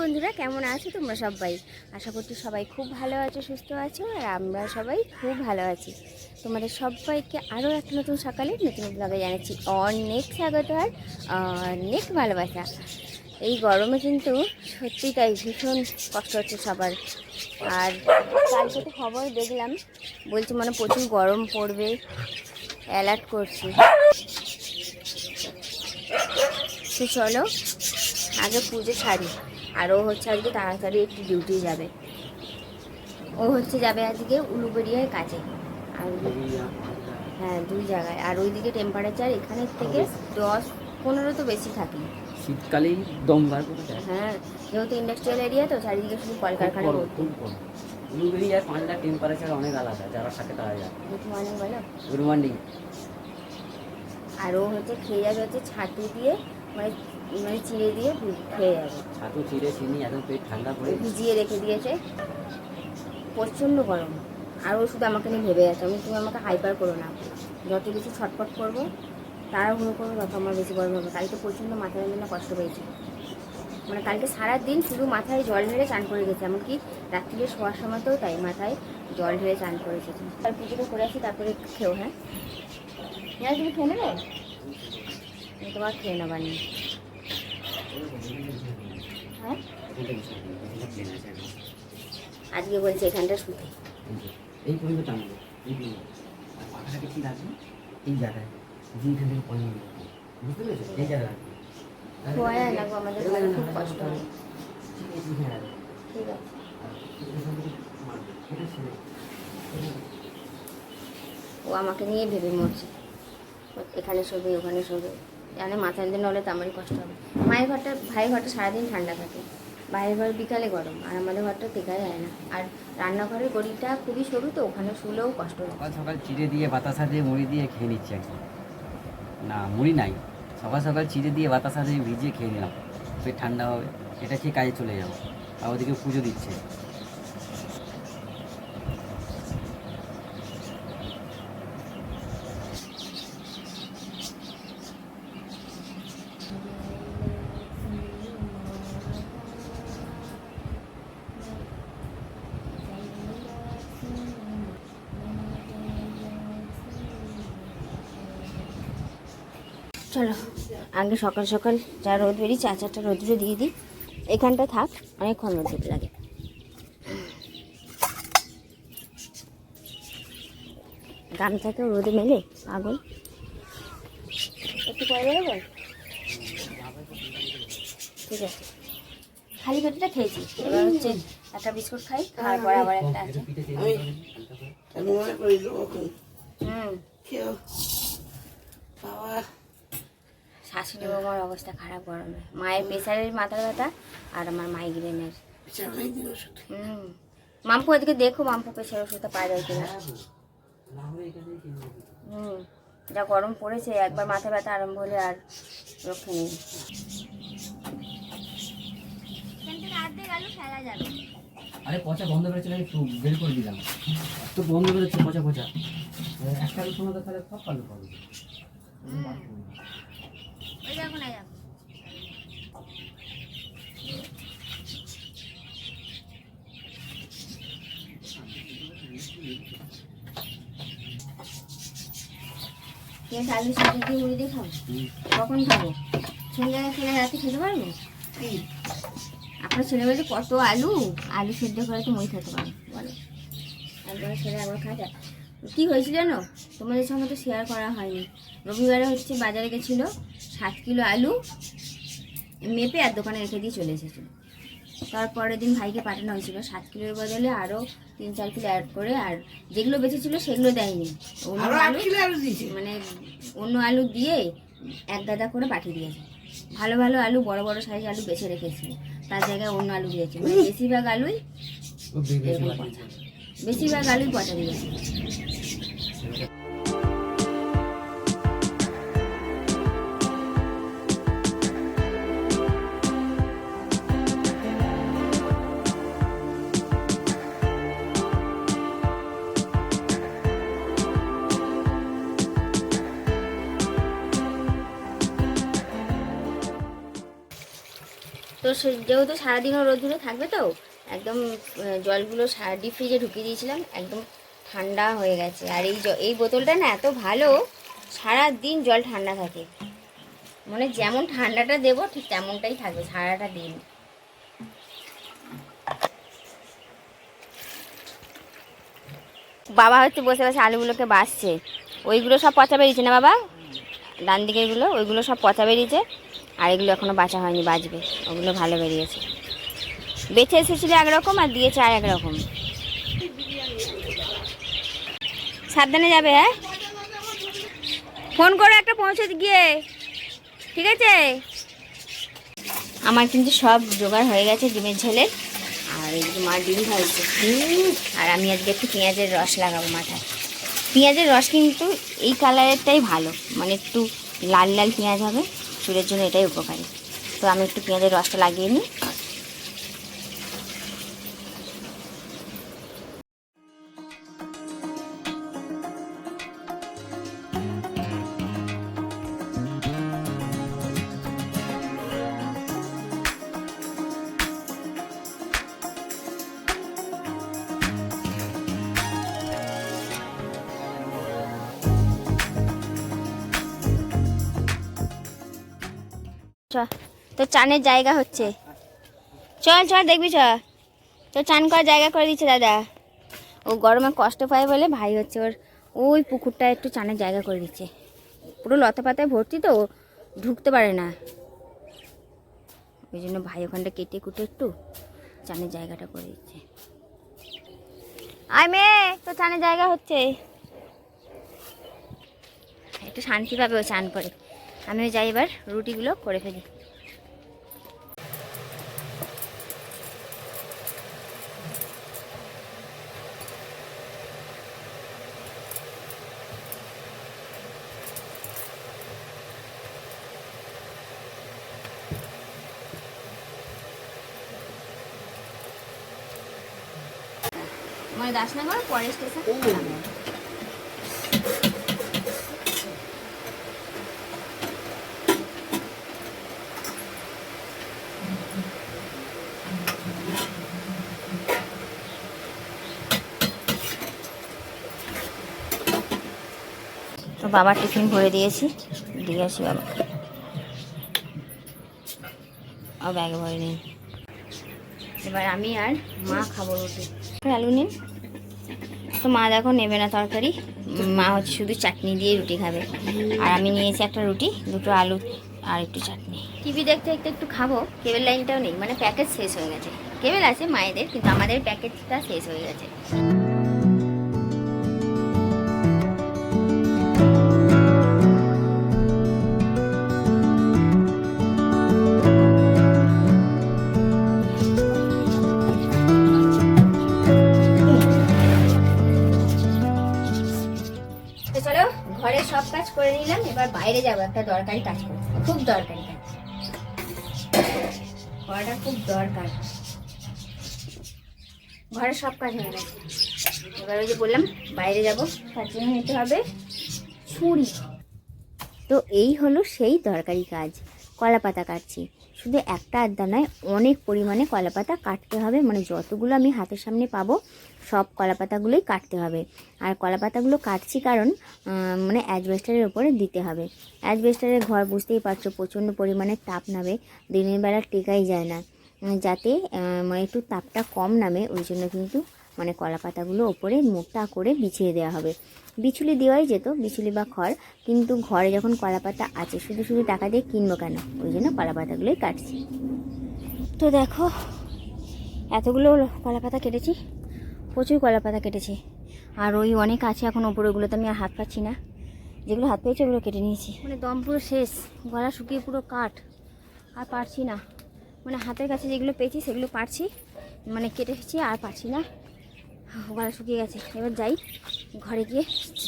বন্ধুরা, কেমন আছো তোমরা সবাই? আশা করছি সবাই খুব ভালো আছো, সুস্থ আছো, আর আমরা সবাই খুব ভালো আছি। তোমাদের সবাইকে আরও একটা নতুন সকালে নতুন ব্লগে জানাচ্ছি। অনেক স্বাগত আর অনেক ভালোবাসা। এই গরমে কিন্তু সত্যি তাই ভীষণ কষ্ট হচ্ছে সবার। আর কালকে তো খবর দেখলাম, বলছি মানে প্রচুর গরম পড়বে অ্যালার্ট করছি। তো চলো, আগে পুজো ছাড়ি আর ও হচ্ছে আজকে তাড়াতাড়ি একটু ডিউটি যাবে। ও হচ্ছে যাবে আজকে উলুবেড়িয়ায় কাজে আর হ্যাঁ দুই জায়গায়। আর ওইদিকে টেম্পারেচার এখানের থেকে দশ পনেরো তো বেশি থাকে। শীতকালেই দম বার করে হ্যাঁ যেহেতু ইন্ডাস্ট্রিয়াল এরিয়া তো চারিদিকে শুধু কলকারখানা ভর্তি টেম্পারেচার অনেক আলাদা যারা থাকে তারা যায় গুড মর্নিং বলো। Good morning. আর ও হচ্ছে খেয়ে যাবে হচ্ছে ছাতু দিয়ে মানে মানে চিড়ে দিয়ে খেয়ে যাবে ছাতু চিড়ে চিনি একদম পেট ঠান্ডা পড়ে ভিজিয়ে রেখে দিয়েছে। প্রচণ্ড গরম। আর ও শুধু আমাকে নিয়ে ভেবে যাচ্ছে আমি তুমি আমাকে হাইপার করো না। যত বেশি ছটফট করব তাড়াহুড়ো করব তত আমার বেশি গরম হবে। কালকে প্রচণ্ড মাথা যন্ত্রণা কষ্ট পেয়েছি মানে কালকে সারা দিন শুধু মাথায় জল ঢেলে চান করে গেছে। এমনকি রাত্রিরে শোয়ার সময়তেও তাই মাথায় জল ঢেলে চান করে এসেছি আর পুজোটা করে আসি তারপরে হ্যাঁ? হ্যাঁ তুমি খেয়ে নেবে? আমি তোমার খেয়ে নেবার নেই হ্যাঁ? আজকে বলছে এখানটা শুতে। এই পর্যন্ত টানবো এই পর্যন্ত। আর পাখাটাকে ঠিক রাখব? এই জায়গায় এখান থেকে পয়েন্ট বুঝতে পেরেছ? এই জায়গায় রাখব। আমাদের খুব কষ্ট হয়। ঠিক আছে, ও আমাকে নিয়ে ভেবে মরছে। এখানে শোবে ওখানে শোবে। জানে মাথা দিন হলে তো আমারই কষ্ট হবে। মায়ের ঘরটা, ভাইয়ের ঘরটা সারাদিন ঠান্ডা থাকে। বাইরের ঘর বিকালে গরম, আর আমাদের ঘরটা টেকা যায় না। আর রান্নাঘরের গড়িটা খুবই সরু, তো ওখানে শুলেও কষ্ট সকাল সকাল চিড়ে দিয়ে বাতাসা দিয়ে মুড়ি দিয়ে খেয়ে নিচ্ছি একদম। না, মুড়ি নাই। সকাল সকাল চিড়ে দিয়ে বাতাসা দিয়ে ভিজিয়ে খেয়ে নিলাম। পেট ঠান্ডা হবে, এটা খেয়ে কাজে চলে যাব। আর ওদিকে পুজো দিচ্ছে। চলো আগে সকাল সকাল যা রোদ বেরিয়ে চা চারটা রোদ্রে দিয়ে দিই। এখানটা থাক অনেকক্ষণ রোদ লাগে। গামছাকেও রোদে মেলে পাগল। একটু পরে বেরোবো? ঠিক আছে। খালি পেটটা খেয়েছি। এবার হচ্ছে একটা বিস্কুট খাই খাওয়ার পর আবার একটা আছে। পিঠে তেল আমি- দিতে হবে, হালকা করে। আমি মনে করি লোকন হুম কেউ বাবা শাশুড়ি বৌমার অবস্থা খারাপ গরমে। মায়ের প্রেশারের মাথার ব্যথা আর আমার মাইগ্রেনের হুম। মাম্পু এদিকে দেখো মাম্পু প্রেশার ওষুধটা পাওয়া যায় কিনা। হুম। যা গরম পড়েছে একবার মাথা ব্যথা আরম্ভ হলে আর রক্ষে নেই। আরে পচা বন্ধ করেছিল একটু বের করে দিলাম। তো বন্ধ করেছে পচা পচা। একটা আলু সময় তাহলে সব আলু পাবে কে আলু সিদ্ধ দিয়ে মুড়ি দিয়ে খাব। কখন খাব? রাতে খেতে পারব? কি? আপনার কত আলু? আলু সেদ্ধ করে তো মুড়ি খেতে পারব বলো। একবার ছেলে একবার খাওয়া যায় কী হয়েছিল জানো? তোমাদের সঙ্গে তো শেয়ার করা হয়নি। রবিবারে হচ্ছে বাজারে গেছিল সাত কিলো আলু মেপে আর দোকানে রেখে দিয়ে চলে এসেছিল। তারপরের দিন ভাইকে পাঠানো হয়েছিল। সাত কিলোর বদলে আরও তিন চার কিলো অ্যাড করে আর যেগুলো বেঁচেছিল সেগুলো দেয়নি। অন্য আলু মানে অন্য আলু দিয়ে এক গাদা করে পাঠিয়ে দিয়েছে। ভালো ভালো আলু বড় বড় সাইজ আলু বেছে রেখেছিল তার জায়গায় অন্য আলু দিয়েছে। মানে বেশিরভাগ আলুই ও এরকম পচা বেশিরভাগ আলুই পচা দিয়েছে। যেহেতু সারাদিনও রোদ্দুরে থাকবে তো, একদম জলগুলো জলগুলো ডিপ ফ্রিজে ঢুকিয়ে দিয়েছিলাম, একদম ঠান্ডা হয়ে গেছে। আর এই এই বোতলটা না এত ভালো সারা দিন জল ঠান্ডা থাকে। মানে যেমন ঠান্ডাটা দেবো, ঠিক তেমনটাই থাকবে সারাটা দিন। বাবা হচ্ছে বসে বসে আলুগুলোকে বাসছে। ওইগুলো সব পচা বেরিয়েছে না বাবা? ডান দিকেরগুলো ওইগুলো সব পচা বেরিয়েছে, আর এগুলো এখনও বাঁচা হয়নি, বাঁচবে। ওগুলো ভালো বেরিয়েছে। বেছে এসেছিল একরকম আর দিয়েছে আর একরকম সাবধানে যাবে হ্যাঁ? ফোন করে একটা পৌঁছে গিয়ে, ঠিক আছে? আমার কিন্তু সব জোগাড় হয়ে গেছে ডিমের ঝোলের। আর এদিকে মা ডিম ভাজছে। আর আমি আজকে একটু পেঁয়াজের রস লাগাবো মাথায়। পেঁয়াজের রস কিন্তু এই কালারেরটাই ভালো। মানে একটু লাল লাল পেঁয়াজ হবে, চুলের জন্য এটাই উপকারী। তো আমি একটু পেঁয়াজের রসটা লাগিয়ে নিই। তো চানের জায়গা হচ্ছে। চল চল, দেখবি, চ। তো চান করার জায়গা করে দিচ্ছে দাদা। ও গরমে কষ্ট পায় বলে ভাই হচ্ছে ওর, ওই পুকুরটা একটু চানের জায়গা করে দিচ্ছে। পুরো লতা পাতায় ভর্তি তো, ঢুকতে পারে না। ওই জন্য ভাই ওখানটা কেটে কুটে একটু চানের জায়গাটা করে দিচ্ছে। আয় মেয়ে তো চানের জায়গা হচ্ছে। একটু শান্তি পাবে ও চান করে। আমিও যাই এবার রুটিগুলো করে ফেলি। মানে দাসনগর পরে স্টেশন। বাবার টিফিন ভরে দিয়েছি। দিয়ে আসি বাবা। ও ব্যাগে ভরে নিন এবার আমি আর মা খাব রুটি। আলু নিন। তো মা দেখো নেবে না তরকারি। মা হচ্ছে শুধু চাটনি দিয়ে রুটি খাবে। আর আমি নিয়েছি একটা রুটি, দুটো আলু আর একটু চাটনি। টিভি দেখতে দেখতে একটু খাব। কেবল লাইনটাও নেই। মানে প্যাকেজ শেষ হয়ে গেছে। কেবল আছে মায়েদের, কিন্তু আমাদের প্যাকেজটা শেষ হয়ে গেছে। এবার বাইরে যাব একটা দরকারি কাজ করতে খুব দরকারি কাজ। ঘরটা খুব দরকার। ঘরের সব কাজ হয়ে গেছে। এবার ওই যে বললাম, বাইরে যাব। তার জন্য নিতে হবে ছুরি। তো এই হলো সেই দরকারি কাজ। কলা পাতা কাটছি। শুধু একটা আড্ডা নয়, অনেক পরিমাণে কলা পাতা কাটতে হবে। মানে যতগুলো আমি হাতের সামনে পাবো, সব কলা পাতাগুলোই কাটতে হবে। আর কলা পাতাগুলো কাটছি কারণ মানে অ্যাজবেস্টারের ওপরে দিতে হবে। অ্যাজবেস্টারের ঘর বুঝতেই পারছ, প্রচণ্ড পরিমাণে তাপ নামে, দিনের বেলা টেকাই যায় না। যাতে মানে একটু তাপটা কম নামে, ওই জন্য কিন্তু মানে কলা পাতাগুলো ওপরে মোটা করে বিছিয়ে দেওয়া হবে। বিছুলি দেওয়াই যেত, বিছুলি বা খড়। কিন্তু ঘরে যখন কলা পাতা আছে, শুধু শুধু টাকা দিয়ে কিনবো কেন? ওই জন্য কলা পাতাগুলোই কাটছি। তো দেখো, এতগুলো কলা পাতা কেটেছি, প্রচুর কলা পাতা কেটেছি। আর ওই অনেক আছে এখন ওপরে, ওগুলোতে আমি আর হাত পাচ্ছি না। যেগুলো হাত পেয়েছে ওগুলো কেটে নিয়েছি। মানে দম পুরো শেষ, গলা শুকিয়ে পুরো কাঠ। আর পারছি না। মানে হাতের কাছে যেগুলো পেয়েছি সেগুলো পারছি। মানে কেটেছি আর পারছি না। গলা শুকিয়ে গেছে। এবার যাই ঘরে গিয়ে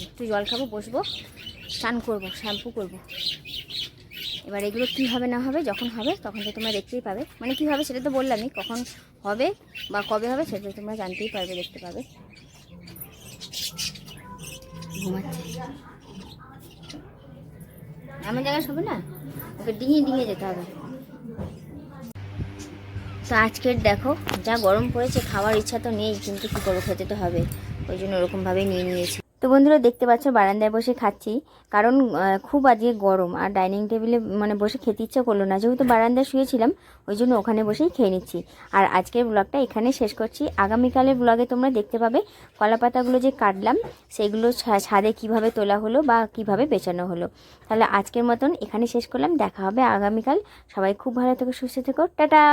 একটু জল খাব, বসবো, স্নান করব, শ্যাম্পু করব। এবার এগুলো কী হবে না হবে, যখন হবে তখন তো তোমরা দেখতেই পাবে। মানে কী হবে সেটা তো বললামই, কখন হবে বা কবে হবে সেটা তোমরা জানতেই পারবে, দেখতে পাবে। এমন জায়গায় শোবে না? ওকে ডিঙিয়ে ডিঙিয়ে যেতে হবে। তো আজকের দেখো, যা গরম পড়েছে, খাওয়ার ইচ্ছা তো নেই, কিন্তু কী করব, খেতে তো হবে। ওই জন্য ওরকমভাবেই নিয়ে নিয়েছি। তো বন্ধুরা, দেখতে পাচ্ছ, বারান্দায় বসে খাচ্ছি। কারণ খুব আজকে গরম, আর ডাইনিং টেবিলে মানে বসে খেতে ইচ্ছা করল না। যেহেতু বারান্দায় শুয়েছিলাম, ওই জন্য ওখানে বসেই খেয়ে নিচ্ছি। আর আজকের ব্লগটা এখানে শেষ করছি। আগামীকালের ব্লগে তোমরা দেখতে পাবে কলা পাতাগুলো যে কাটলাম, সেগুলো ছাদে কীভাবে তোলা হলো বা কীভাবে বেচানো হলো। তাহলে আজকের মতন এখানে শেষ করলাম। দেখা হবে আগামীকাল। সবাই খুব ভালো থেকো, সুস্থ থেকো। টাটা!